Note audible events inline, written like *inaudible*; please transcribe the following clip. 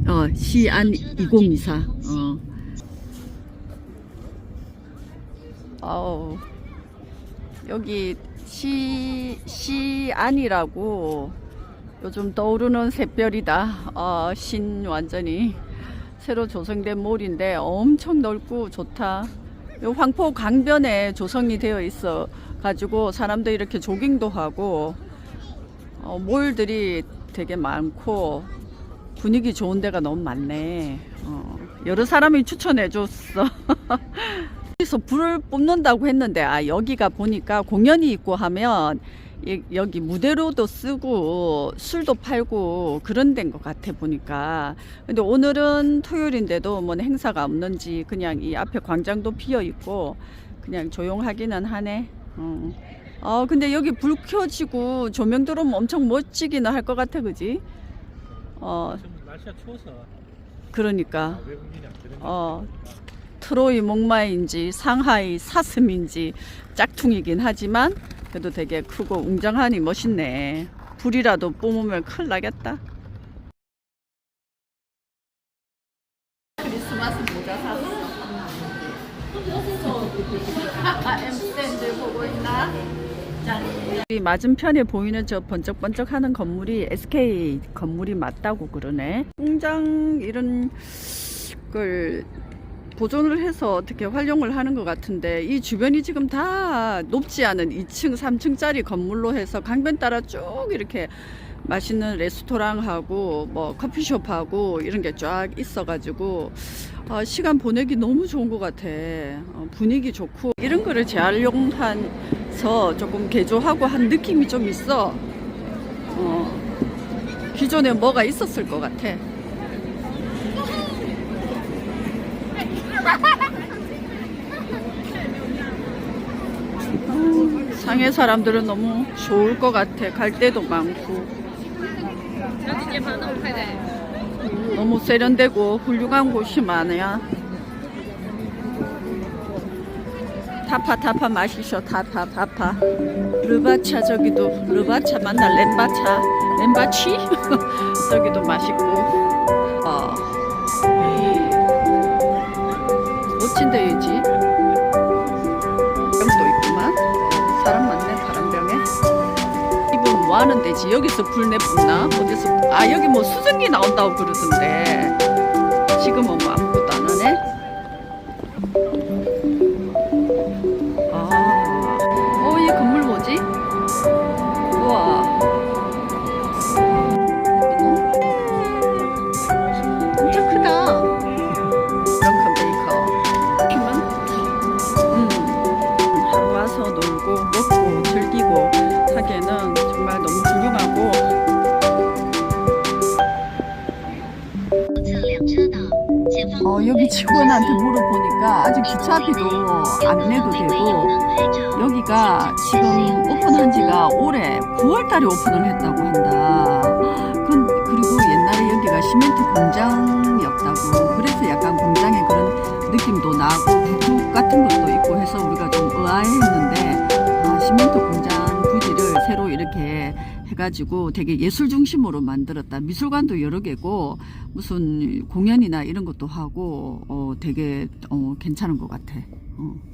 어, 시안 2024. 어. 아우. 여기 시 시안이라고 요즘 떠오르는 샛별이다. 어, 신 완전히 새로 조성된 몰인데 엄청 넓고 좋다. 요 황포 강변에 조성이 되어 있어 가지고 사람들 이렇게 조깅도 하고 어, 몰들이 되게 많고 분위기 좋은 데가 너무 많네. 어, 여러 사람이 추천해 줬어. *laughs* 여기서 불을 뿜는다고 했는데 아 여기가 보니까 공연이 있고 하면 이- 여기 무대로도 쓰고 술도 팔고 그런 데인 것 같아 보니까 근데 오늘은 토요일인데도 뭐 행사가 없는지 그냥 이 앞에 광장도 비어 있고 그냥 조용하기는 하네 어. 어 근데 여기 불 켜지고 조명 들어오면 엄청 멋지기는 할 것 같아 그지 어 날씨가 추워서 그러니까 외국인이 안 되는 어, 트로이 목마인지 상하이 사슴인지 짝퉁이긴 하지만 그래도 되게 크고 웅장하니 멋있네. 불이라도 뿜으면 큰일 나겠다. 크리스마스 모자 샀어. 엠스탠드 보고 있나? 짠. 이 맞은편에 보이는 저 번쩍번쩍하는 건물이 SK 건물이 맞다고 그러네. 공장 이런 걸 보존을 해서 어떻게 활용을 하는 것 같은데 이 주변이 지금 다 높지 않은 2층, 3층짜리 건물로 해서 강변 따라 쭉 이렇게 맛있는 레스토랑하고 뭐 커피숍하고 이런 게 쫙 있어가지고 아, 시간 보내기 너무 좋은 것 같아. 어, 분위기 좋고 이런 거를 재활용해 서 조금 개조하고 한 느낌이 좀 있어. 어, 기존에 뭐가 있었을 것 같아. 음, 상해 사람들은 너무 좋을 것 같아. 갈 데도 많고. 너무 세련되고 훌륭한 곳이 많아요. 타파 타파 마시셔 타파 타파. 르바차 저기도 르바차 맞나 렘바차 렘바치? *laughs* 저기도 맛있고. 어. 멋진데 이지. 병도 있구만. 사람 많네 바람병에. 이분 뭐 하는 데지? 여기서 불 내뿜나? 어디서? 아 여기 뭐 수증기 나온다고 그러던데. 지금은 뭐 아무것도 안 여기 직원한테 물어보니까 아직 기차비도 안 내도 되고 여기가 지금 오픈한 지가 올해 9월 달에 오픈을 했다고 한다. 그, 그리고 옛날에 여기가 시멘트 공장이었다고. 그래서 약간 공장의 그런 느낌도 나고 부축 같은 것도 있고 해서 우리가 좀 의아했는데 해가지고 되게 예술 중심으로 만들었다. 미술관도 여러 개고 무슨 공연이나 이런 것도 하고 어, 되게 어, 괜찮은 것 같아. 어.